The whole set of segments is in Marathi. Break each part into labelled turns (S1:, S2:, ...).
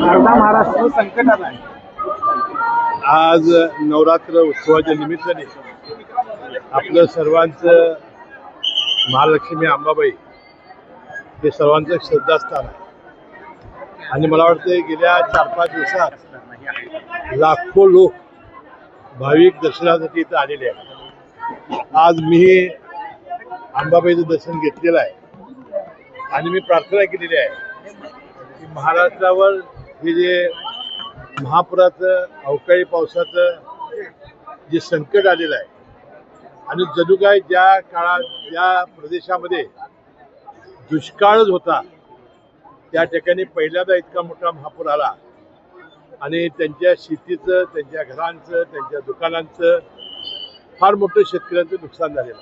S1: अर्धा महाराष्ट्र. संकटात आहे
S2: आज नवरात्र उत्सवाच्या निमित्ताने आपलं सर्वांचं महालक्ष्मी अंबाबाई हे सर्वांचं श्रद्धास्थान आहे. आणि मला वाटतं गेल्या चार पाच दिवसात लाखो लोक भाविक दर्शनासाठी इथं आलेले आहेत. आज मी अंबाबाईचं दर्शन घेतलेलं आहे आणि मी प्रार्थना केलेली आहे की महाराष्ट्रावर हे जे महापुराचं अवकाळी पावसाचं जे संकट आलेलं आहे आणि जणू काय ज्या काळात ज्या प्रदेशामध्ये दुष्काळच होता त्या ठिकाणी पहिल्यांदा इतका मोठा महापूर आला. आणि त्यांच्या शेतीचं त्यांच्या घरांचं त्यांच्या दुकानांचं फार मोठं शेतकऱ्यांचं नुकसान झालेलं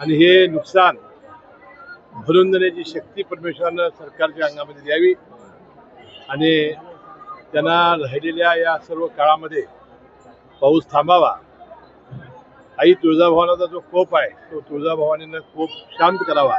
S2: आणि हे नुकसान भरून देण्याची शक्ती परमेश्वरानं सरकारच्या अंगामध्ये द्यावी. आणि त्यांना राहिलेल्या या सर्व काळामध्ये पाऊस थांबावा. आई तुळजाभवानाचा जो कोप आहे तो तुळजाभवानीनं कोप शांत करावा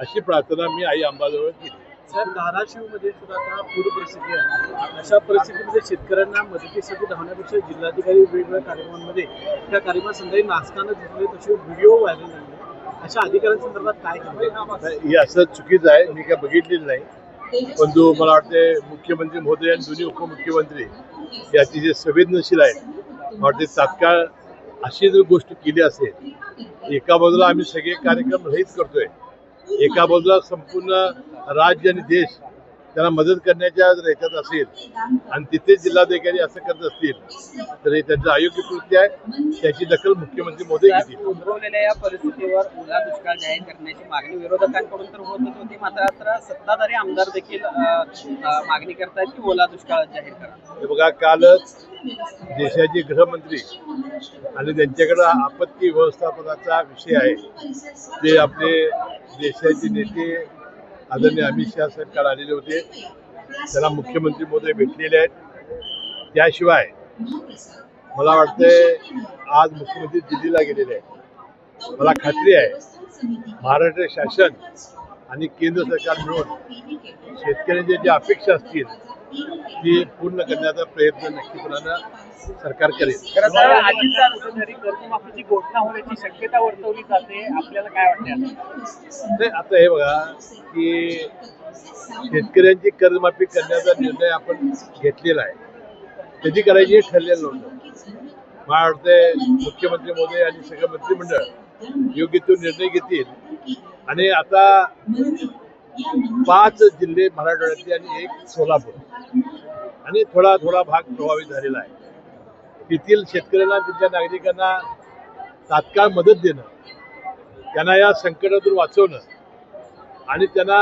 S2: अशी प्रार्थना मी आई अंबाजवळ केली.
S1: सर धाराशिवमध्ये सुद्धा आता पूर परिस्थिती आहे. अशा परिस्थितीमध्ये शेतकऱ्यांना मदतीसाठी धावण्यापेक्षा जिल्हाधिकारी वेगवेगळ्या कार्यक्रमांमध्ये त्या कार्यक्रमात संध्याकाळी नाचताना दिसले तसे व्हिडिओ व्हायरल झाले. अशा अधिकाऱ्यांसंदर्भात काय
S2: हे असं चुकीचं आहे मी काय बघितलेलं नाही. परंतु मला वाटते मुख्यमंत्री महोदय आणि दोन्ही उपमुख्यमंत्री हे अतिशय संवेदनशील आहेत मला वाटते तात्काळ अशी जर गोष्ट केली असेल एका बाजूला आम्ही सगळे कार्यक्रम रहित करतोय एका बाजूला संपूर्ण राज्य आणि देश त्यांना मदत करण्याच्या जर ह्याच्यात असेल आणि तिथे जिल्हाधिकारी असं करत असतील तर हे त्यांचं अयोग्य कृत्य आहे. त्याची दखल मुख्यमंत्री मोदी घेतील.
S3: उद्भवलेल्या या परिस्थितीवर ओला दुष्काळ जाहीर करण्याची मागणी विरोधकांकडून तर होतच होती. मात्र सत्ताधारी आमदार देखील मागणी करतायत की ओला दुष्काळ जाहीर करा.
S2: हे बघा कालच देशाचे गृहमंत्री आणि त्यांच्याकडे आपत्ती व्यवस्थापनाचा विषय आहे. ते आपले देशाचे नेते आदरणीय अमित शहा सरकार आलेले होते. त्याला मुख्यमंत्री मोदी भेटलेले आहेत. त्याशिवाय मला वाटतंय आज मुख्यमंत्री दिल्लीला गेलेले आहेत. मला खात्री आहे महाराष्ट्र शासन आणि केंद्र सरकार मिळून शेतकऱ्यांच्या ज्या अपेक्षा असतील ती पूर्ण करण्याचा प्रयत्न नक्कीपणानं सरकार करेल.
S3: खरं तर अजित
S1: कुठेतरी कर्जमाफीची घोषणा होण्याची शक्यता वर्तवली जाते. आपल्याला काय वाटते
S2: नाही आता हे बघा की शेतकऱ्यांची कर्जमाफी करण्याचा निर्णय आपण घेतलेला आहे. कधी करायची हे ठरलेलं नव्हतं. मला वाटतंय मुख्यमंत्री मोदी आणि सगळं मंत्रिमंडळ योग्य तो निर्णय घेतील. आणि आता पाच जिल्हे मराठवाड्यातले आणि एक सोलापूर. आणि थोडा थोडा भाग प्रभावित झालेला आहे. तेथील शेतकऱ्यांना तिथल्या नागरिकांना तात्काळ मदत देणं त्यांना या संकटातून वाचवणं आणि त्यांना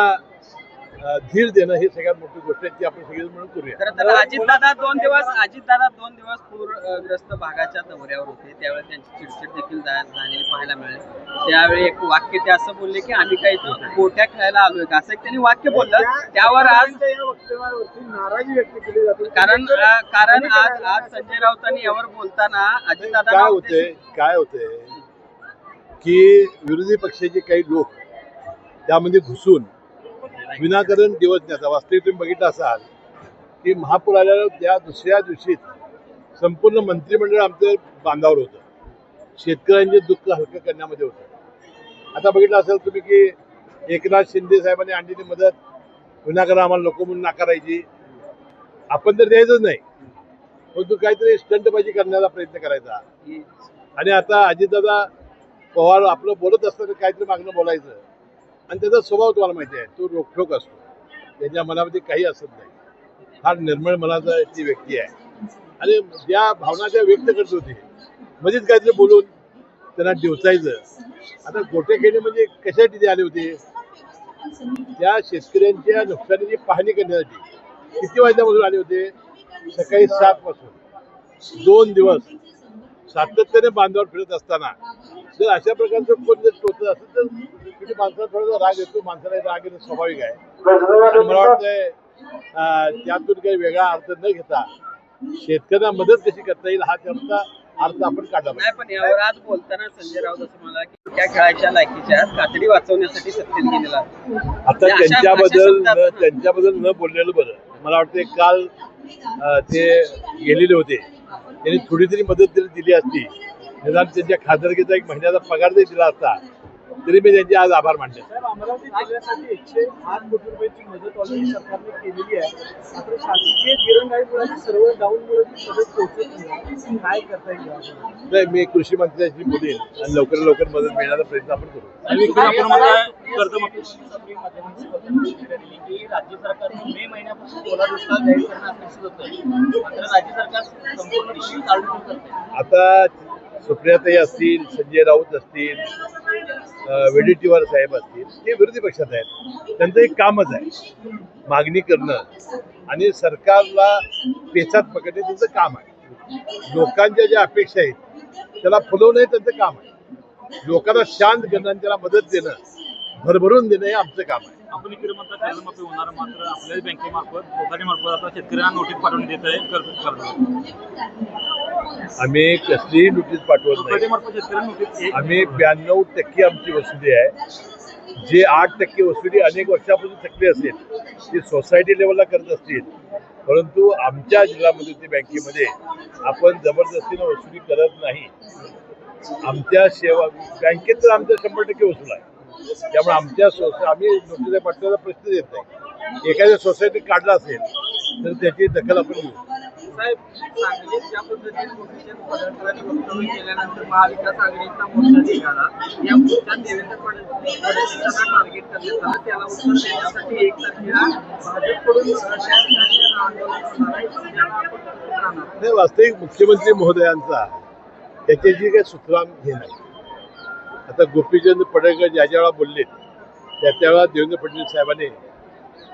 S2: धीर देणं ही सगळ्यात मोठी गोष्ट आहे ती आपण सगळेजण मिळून करूया.
S3: अजितदादा दोन दिवस अजितदादा दोन दिवस पूरग्रस्त भागाच्या दौऱ्यावर होते. त्यावेळी त्यांची चिडचिड देखील झालेली पाहायला मिळाली. त्यावेळी एक वाक्य ते असं बोलले की आम्ही काही गोट्या खेळायला आलोय का? असं एक त्यांनी वाक्य बोललं. त्यावर आज
S1: नाराजी व्यक्त केली जाते
S3: कारण कारण आज आज संजय राऊतांनी यावर बोलताना अजितदादा
S2: काय होतंय काय होतंय की विरोधी पक्षाचे काही लोक त्यामध्ये घुसून विनाकारण दिवस न्याचा वास्तविक तुम्ही बघितलं असाल की महापूर आल्यावर त्या दुसऱ्या दिवशीच संपूर्ण मंत्रिमंडळ आमचं बांधावर होतं. शेतकऱ्यांचे दुःख हलकं करण्यामध्ये होतं. आता बघितलं असेल तुम्ही की एकनाथ शिंदे साहेबांनी आणलेली मदत विनाकारण आम्हाला नको म्हणून नाकारायची आपण तर द्यायचंच नाही. परंतु काहीतरी स्टंटबाजी करण्याचा प्रयत्न करायचा. आणि आता अजितदादा पवार आपलं बोलत असताना काहीतरी मागणं बोलायचं. आणि त्याचा स्वभाव तुम्हाला माहिती आहे तो रोखोक असतो. त्याच्या मनामध्ये काही असत नाही. फार निर्मळ मनाचा ती व्यक्ती आहे. आणि ज्या भावना त्या व्यक्त करत होती मध्येच काहीतरी बोलून त्यांना दिवसायचं. आता गोटे खेळणे म्हणजे कशासाठी ते आले होते? त्या शेतकऱ्यांच्या नुकसानीची पाहणी करण्यासाठी. किती वाजल्यापासून आले होते? सकाळी सात पासून. दोन दिवस. सातत्याने बांधावर फिरत असताना जर अशा प्रकारचं कोण जर टोचत असेल तर तिथे माणसाला थोडासा राग येतो माणसाला राग येणं स्वाभाविक आहे. आणि मला वाटतंय त्यातून काही वेगळा अर्थ न घेता शेतकऱ्यांना मदत कशी करता येईल हा त्याचा अर्थ आपण काढला.
S3: नाही पण यावर आज बोलताना संजय राऊत असं म्हणाला की त्या खेळाच्या लायकीच्या कातडी वाचवण्यासाठी सत्तेत गेलेला.
S2: आता त्यांच्याबद्दल न- त्यांच्याबद्दल न बोललेलं बरं. मला वाटते काल अ, ते गेलेले होते. त्यांनी थोडी तरी मदत जरी दिली असती निदान त्यांच्या खासदारकीचा एक महिन्याचा पगार जरी दिला असता तरी मी त्यांचे आज आभार मानले
S1: साहेब अमरावती जिल्ह्यासाठी एकशे आठ कोटी रुपयाची मदत ऑलरेडी सरकारने केलेली आहे. मात्र शासकीय दिरंगाईमुळे सर्व डाऊनमुळे ती मदत पोहोचत नाही. काय करता येईल यावर?
S2: तर मी कृषी मंत्र्यांशी बोलेन आणि लवकर लवकर मदत मिळण्याचा प्रयत्न आपण करू.
S1: राज्य सरकारने मे महिन्यापासून ओला दुष्काळ जाहीर करणं अपेक्षित होतं. मात्र राज्य सरकार करते
S2: आता सुप्रियाताई असतील संजय राऊत असतील अं, साहेब असतील ते विरोधी पक्षात आहेत. त्यांचं एक कामच आहे. मागणी करणं. आणि सरकारला पेचात पकडणे त्यांचं काम आहे. लोकांच्या ज्या अपेक्षा आहेत त्याला फुलवणं हे त्यांचं काम आहे. लोकांना शांत करणं आणि त्याला मदत देणं भरभरून देणं हे आमचं काम आहे.
S4: आपण इकडे कर्जमाफी होणार मात्र आपल्याच बँकेमार्फत मार्फत आता शेतकऱ्यांना नोटीस पाठवून देत आहे कर्ज कर्ज.
S2: आम्ही कसलीही नोटीस पाठवत नाही. आम्ही ब्याण्णव टक्के आमची वसुली आहे. जे आठ टक्के वसुली अनेक वर्षापासून थकली असेल ती सोसायटी लेवलला करत असतील. परंतु आमच्या जिल्ह्यामध्ये मध्यवर्ती बँकेमध्ये आपण जबरदस्तीनं वसुली करत नाही. आमच्या सेवा बँकेत तर आमच्या शंभर टक्के वसूल आहे. त्यामुळे आमच्या सोसा आम्ही नोटीस पाठवायचा प्रश्न येत नाही. एखाद्या सोसायटी काढला असेल तर त्याची दखल आपण घेऊ.
S3: साहेब सांगलीत ज्या पद्धतीने मोठ्या पदाधिकाऱ्यांनी वक्तव्य केल्यानंतर महाविकास आघाडीचा मोर्चा निघाला या मोर्चात देवेंद्र फडणवीस फडणवीसांना टार्गेट करण्यात आलं. त्याला उत्तर देण्यासाठी एक तारखेला भाजपकडून त्या आंदोलन होणार आहे त्याला आपण
S2: नाही वास्तविक मुख्यमंत्री महोदयांचा त्याच्याशी काही सुतराम हे नाही. आता गोपीचंद पडळकर ज्या ज्या वेळा बोलले त्या त्यावेळा देवेंद्र फडणवीस साहेबांनी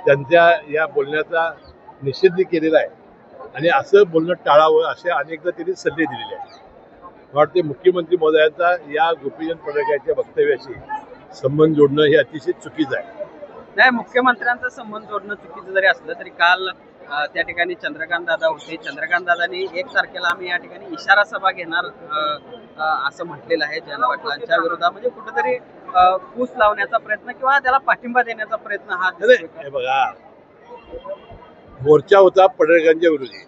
S2: त्यांच्या या बोलण्याचा निषेध केलेला आहे. आणि असं बोलणं टाळावं असे अनेकदा त्यांनी सल्ले दिलेले आहेत. वाटते मुख्यमंत्री महोदयांचा या गोपीचंद पडळकरच्या वक्तव्याशी संबंध जोडणं हे अतिशय चुकीचं आहे.
S3: नाही मुख्यमंत्र्यांचा संबंध जोडणं चुकीचं जरी असलं तरी काल त्या ठिकाणी चंद्रकांत दादा होते. चंद्रकांत दादांनी एक तारखेला आम्ही या ठिकाणी इशारा सभा घेणार असं म्हटलेलं आहे जयंत पाटलांच्या विरोधात. म्हणजे कुठेतरी फूस लावण्याचा प्रयत्न किंवा त्याला पाठिंबा देण्याचा प्रयत्न हा?
S2: हे बघा. मोर्चा होता पडळकरांच्या विरोधी.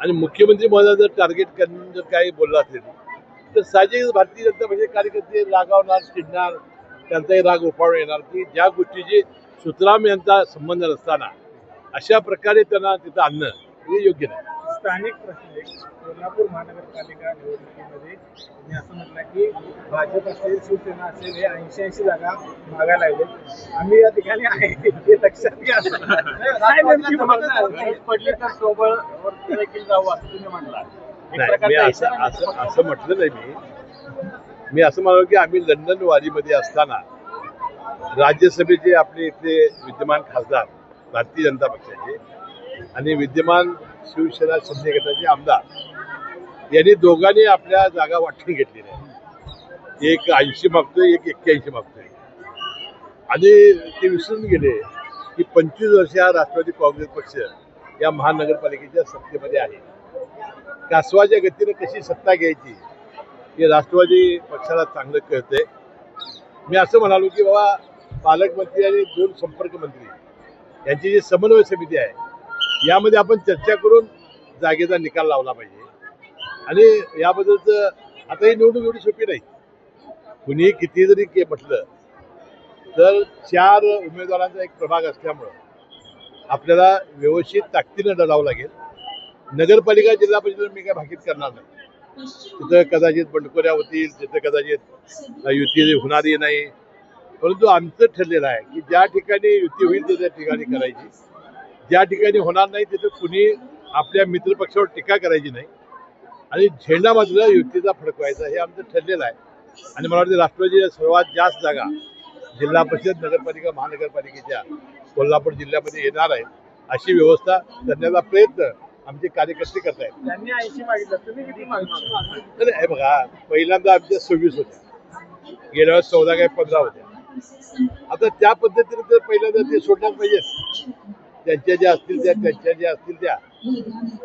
S2: आणि मुख्यमंत्री महोदय जर टार्गेट करून जर काही बोलला असेल तर साहजिकच भारतीय जनता पक्षाचे कार्यकर्ते रागावणार चिडणार त्यांचाही राग उफाळून येणार की ज्या गोष्टीची सुतराम यांचा संबंध नसताना अशा प्रकारे त्यांना तिथं आणणं हे योग्य नाही.
S1: स्थानिक प्रश्न एक कोल्हापूर महानगरपालिका निवडणुकीमध्ये मी असं म्हटलं की भाजप असेल शिवसेना असेल हे ऐंशी ऐंशी जागा मागायला लागले आम्ही या ठिकाणी आहे हे लक्षात घ्या. आहे?
S4: पडली तर सोबळ देखील जाऊ असं तुम्ही म्हणला
S2: नाही मी असं असं असं म्हटलं नाही मी. मी असं म्हणालो की आम्ही लंडन वारीमध्ये असताना राज्यसभेचे आपले इथले विद्यमान खासदार भारतीय जनता पक्षाचे आणि विद्यमान शिवसेना शिंदे गटाचे आमदार. यांनी दोघांनी आपल्या जागा वाटून घेतलेल्या आहेत एक ऐंशी मागतोय एक एक्क्याऐंशी मागतोय. आणि ते विसरून गेले की पंचवीस वर्ष हा राष्ट्रवादी काँग्रेस पक्ष या महानगरपालिकेच्या सत्तेमध्ये आहे. कासवाच्या गतीने कशी सत्ता घ्यायची हे राष्ट्रवादी पक्षाला चांगलं कळतंय. मी असं म्हणालो की बाबा पालकमंत्री आणि दोन संपर्क मंत्री यांची जी समन्वय समिती आहे यामध्ये आपण चर्चा करून जागेचा निकाल लावला पाहिजे. आणि याबद्दलचं आता ही निवडणूक एवढी सोपी नाही. कुणी किती जरी के म्हटलं तर चार उमेदवारांचा एक प्रभाग असल्यामुळं आपल्याला व्यवस्थित ताकदीनं लढावं लागेल. नगरपालिका जिल्हा परिषद मी काय भाकीत करणार नाही. तिथं कदाचित बंडखोऱ्या होतील तिथं कदाचित युती होणारी नाही. परंतु आमचं ठरलेलं आहे की ज्या ठिकाणी युती होईल तर त्या ठिकाणी करायची. ज्या ठिकाणी होणार नाही तिथं कुणी आपल्या मित्रपक्षावर टीका करायची नाही. आणि झेंडा मात्र युतीचा फडकवायचा हे आमचं ठरलेलं आहे. आणि मला वाटतं राष्ट्रवादीच्या सर्वात जास्त जागा जिल्हा परिषद नगरपालिका महानगरपालिकेच्या कोल्हापूर जिल्ह्यामध्ये येणार आहेत अशी व्यवस्था करण्याचा प्रयत्न आमचे कार्यकर्ते करत आहेत. हे बघा पहिल्यांदा आमच्या सव्वीस होत्या. गेल्या वेळेस चौदा काय पंधरा होत्या. आता त्या पद्धतीने तर पहिल्यांदा ते सोडण्यात पाहिजे त्यांच्या ज्या असतील त्या त्यांच्या ज्या असतील त्या.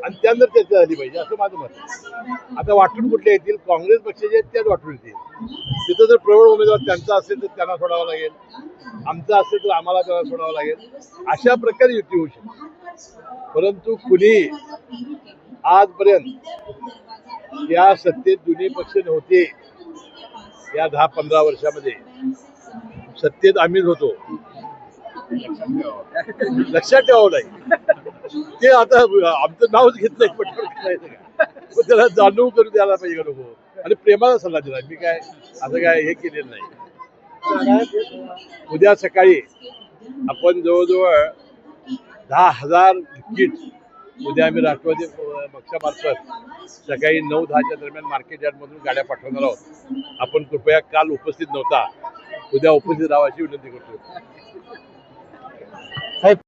S2: आणि त्यानंतर चर्चा झाली पाहिजे असं माझं मत आहे. आता वाटून कुठल्या येतील? काँग्रेस पक्षाचे आहेत त्याच वाटून येतील. तिथं जर प्रबळ उमेदवार त्यांचा असेल तर त्यांना सोडावं लागेल. आमचा असेल तर आम्हाला त्यांना सोडावं लागेल. अशा प्रकारे युती होऊ शकते. परंतु कुणी आजपर्यंत या सत्तेत दोन्ही पक्ष नव्हते या दहा पंधरा वर्षामध्ये. सत्तेत आम्हीच होतो. लक्षात ठेवावं नाही ते आता आमचं नावच घेतलंय पण त्याला जाणून करून द्यायला पाहिजे का नको? आणि प्रेमाचा सल्ला दिला. मी काय असं काय हे केलेलं नाही. उद्या सकाळी आपण जवळजवळ दहा हजार किट उद्या आम्ही राष्ट्रवादी पक्षामार्फत सकाळी नऊ दहाच्या दरम्यान मार्केट यार्डमधून गाड्या पाठवणार आहोत. आपण कृपया काल उपस्थित नव्हता. उद्या उपस्थित राहावाची विनंती करतो. Hey